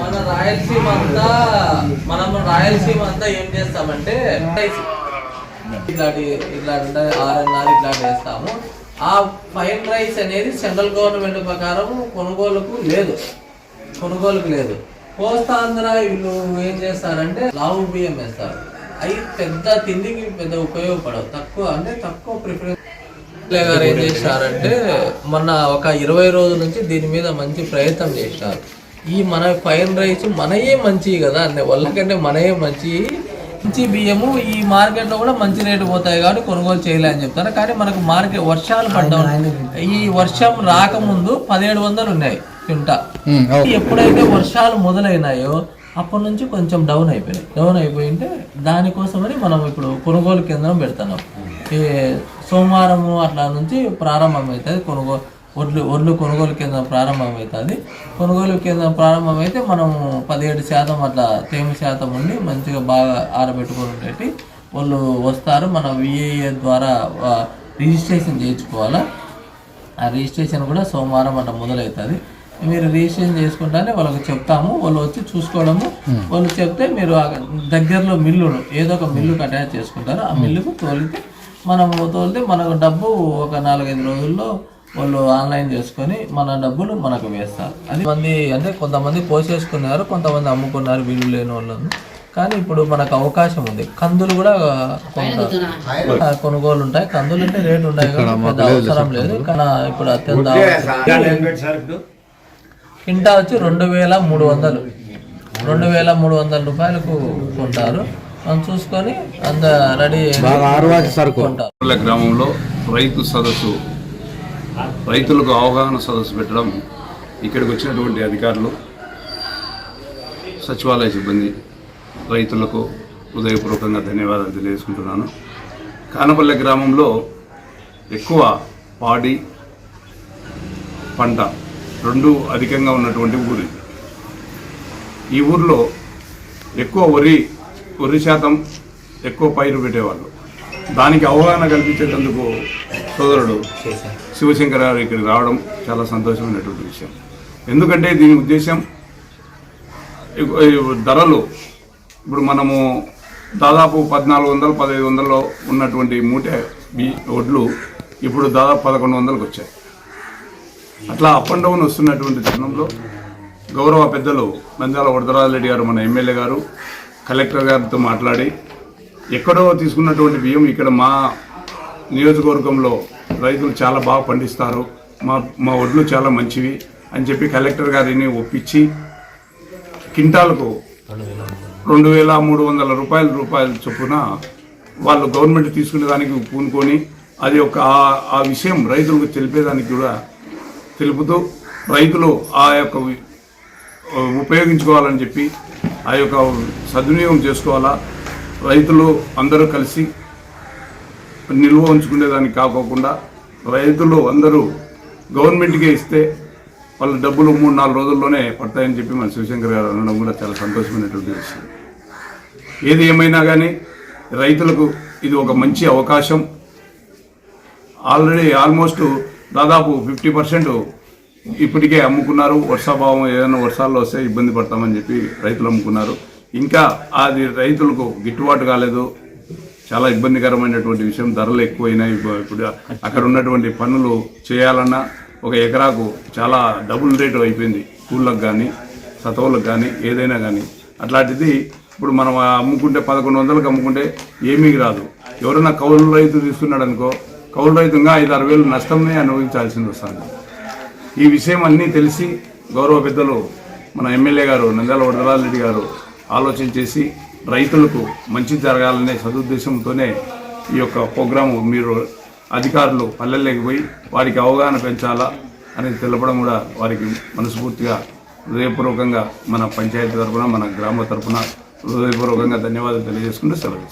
మన రాయలసీమ అంతా మనం రాయలసీమ అంతా ఏం చేస్తామంటే ఇట్లాంటి ఇట్లాంటి ఆర్ఎన్ఆర్ ఇట్లాంటి వేస్తాము ఆ ఫైన్ రైస్ అనేది సెంట్రల్ గవర్నమెంట్ ప్రకారం కొనుగోలుకు లేదు. కొనుగోలుకు లేదు. కోస్తాంధ్ర వీళ్ళు ఏం చేస్తారంటే లావు బియ్యం వేస్తారు. అవి పెద్ద తిండికి పెద్ద ఉపయోగపడవు. తక్కువ అంటే తక్కువ ప్రిఫరెన్స్ గారు ఏం చేశారంటే మొన్న ఒక ఇరవై రోజుల నుంచి దీని మీద మంచి ప్రయత్నం చేశారు. ఈ మన ఫైన్ రైస్ మనయే మంచి కదా అనే వాళ్ళకంటే మనయే మంచి మంచి బియ్యము ఈ మార్కెట్లో కూడా మంచి రేటు పోతాయి కాబట్టి కొనుగోలు చేయలే అని చెప్తారు. కానీ మనకు మార్కెట్ వర్షాలు పడ్డాం ఈ వర్షం రాకముందు పదిహేడు వందలు ఉన్నాయి. కింటా ఎప్పుడైతే వర్షాలు మొదలైనాయో అప్పటి నుంచి కొంచెం డౌన్ అయిపోయినాయి. డౌన్ అయిపోయింటే దానికోసమని మనం ఇప్పుడు కొనుగోలు కేంద్రం పెడుతున్నాం. ఈ సోమవారము అట్లా నుంచి ప్రారంభం అవుతుంది కొనుగోలు ఒడ్లు ఒడ్లు కొనుగోలు కేంద్రం ప్రారంభం అవుతుంది కొనుగోలు కేంద్రం ప్రారంభమైతే మనం పదిహేడు శాతం అట్లా తేమ శాతం ఉండి మంచిగా బాగా ఆరబెట్టుకొని ఉండేటి వాళ్ళు వస్తారు. మన విఏఏ ద్వారా రిజిస్ట్రేషన్ చేయించుకోవాలా. ఆ రిజిస్ట్రేషన్ కూడా సోమవారం అట్లా మొదలవుతుంది మీరు రిజిస్ట్రేషన్ చేసుకుంటానే వాళ్ళకి చెప్తాము. వాళ్ళు వచ్చి చూసుకోవడము. వాళ్ళు చెప్తే మీరు ఆ దగ్గరలో మిల్లు ఏదో ఒక మిల్లుకి అటాచ్ చేసుకుంటారు. ఆ మిల్లుకు తోలితే మనము తోలితే మనకు డబ్బు ఒక నాలుగైదు రోజుల్లో వాళ్ళు ఆన్లైన్ చేసుకొని మన డబ్బులు మనకు వేస్తారు. అది మంది అంటే కొంతమంది పోసేసుకున్నారు కొంతమంది అమ్ముకున్నారు వీలు లేని వాళ్ళు కానీ ఇప్పుడు మనకు అవకాశం ఉంది. కందులు కూడా కొనుగోలు ఉంటాయి. కందులు అంటే రేటు ఉంటాయి అవసరం లేదు. కానీ ఇప్పుడు అత్యంత. కింటా వచ్చి రెండు వేల మూడు వందలు. రెండు వేల మూడు వందల రూపాయలకు కొంటారు. మనం చూసుకొని అంత రెడీ కొంటారు. గ్రామంలో రైతు సదస్సు రైతులకు అవగాహన సదస్సు పెట్టడం ఇక్కడికి వచ్చినటువంటి అధికారులు సచివాలయ సిబ్బంది రైతులకు హృదయపూర్వకంగా ధన్యవాదాలు తెలియజేసుకుంటున్నాను. కానపల్లె గ్రామంలో ఎక్కువ పాడి పంట రెండు అధికంగా ఉన్నటువంటి ఊరు ఈ ఊర్లో ఎక్కువ వరి వరి శాతం ఎక్కువ పైరు పెట్టేవాళ్ళు. దానికి అవగాహన కల్పించేటందుకు సోదరుడు శివశంకర్ గారు ఇక్కడికి రావడం చాలా సంతోషమైనటువంటి విషయం. ఎందుకంటే దీని ఉద్దేశం ఈ ధరలు ఇప్పుడు మనము దాదాపు పద్నాలుగు వందలు పదహైదు వందల్లో ఉన్నటువంటి మూటె బి వడ్లు ఇప్పుడు దాదాపు పదకొండు వందలకు వచ్చాయి. అట్లా అప్ అండ్ డౌన్ వస్తున్నటువంటి తరుణంలో గౌరవ పెద్దలు నంద్యాల వరదరాజరెడ్డి గారు మన ఎమ్మెల్యే గారు కలెక్టర్ గారితో మాట్లాడి ఎక్కడో తీసుకున్నటువంటి బియ్యం ఇక్కడ మా నియోజకవర్గంలో రైతులు చాలా బాగా పండిస్తారు మా మా వడ్లు చాలా మంచివి అని చెప్పి కలెక్టర్ గారిని ఒప్పించి కింటాలకు రెండు వేల మూడు వందల రూపాయల రూపాయల చొప్పున వాళ్ళు గవర్నమెంట్ తీసుకునే దానికి పూనుకొని అది ఒక ఆ విషయం రైతులకు తెలిపేదానికి కూడా తెలుపుతూ రైతులు ఆ యొక్క ఉపయోగించుకోవాలని చెప్పి ఆ యొక్క సద్వినియోగం చేసుకోవాలా? రైతులు అందరూ కలిసి నిల్వ ఉంచుకునేదానికి కాకోకుండా రైతులు అందరూ గవర్నమెంట్కే ఇస్తే వాళ్ళ డబ్బులు మూడు నాలుగు రోజుల్లోనే పడతాయని చెప్పి మన శివశంకర్ గారు అనడం కూడా చాలా సంతోషమైనటువంటి విషయం. ఏది ఏమైనా కానీ రైతులకు ఇది ఒక మంచి అవకాశం. ఆల్రెడీ ఆల్మోస్ట్ దాదాపు ఫిఫ్టీ పర్సెంట్ ఇప్పటికే అమ్ముకున్నారు. వర్షాభావం ఏదైనా వర్షాల్లో వస్తే ఇబ్బంది పడతామని చెప్పి రైతులు అమ్ముకున్నారు. ఇంకా అది రైతులకు గిట్టుబాటు కాలేదు. చాలా ఇబ్బందికరమైనటువంటి విషయం. ధరలు ఎక్కువైనాయి. ఇప్పుడు అక్కడ ఉన్నటువంటి పనులు చేయాలన్నా ఒక ఎకరాకు చాలా డబుల్ రేటు అయిపోయింది. కూళ్ళకు కానీ సతవులకు కానీ ఏదైనా కానీ అట్లాంటిది ఇప్పుడు మనం అమ్ముకుంటే పదకొండు వందలకు అమ్ముకుంటే ఏమీ రాదు. ఎవరైనా కౌలు రైతు తీసుకున్నాడు అనుకో కౌలు రైతు ఐదు ఆరు వేలు నష్టమే అనుభవించాల్సింది వస్తుంది. ఈ విషయం అన్నీ తెలిసి గౌరవ పెద్దలు మన ఎమ్మెల్యే గారు నంద్యాల వడదరాజరెడ్డి గారు ఆలోచన చేసి రైతులకు మంచి జరగాలనే సదుద్దేశంతోనే ఈ యొక్క ప్రోగ్రాము మీరు అధికారులు పల్లెల్లోకి పోయి వారికి అవగాహన పెంచాలా అనేది తెలపడం కూడా వారికి మనస్ఫూర్తిగా హృదయపూర్వకంగా మన పంచాయతీ తరఫున మన గ్రామ తరఫున హృదయపూర్వకంగా ధన్యవాదాలు తెలియజేసుకుంటూ సెలవు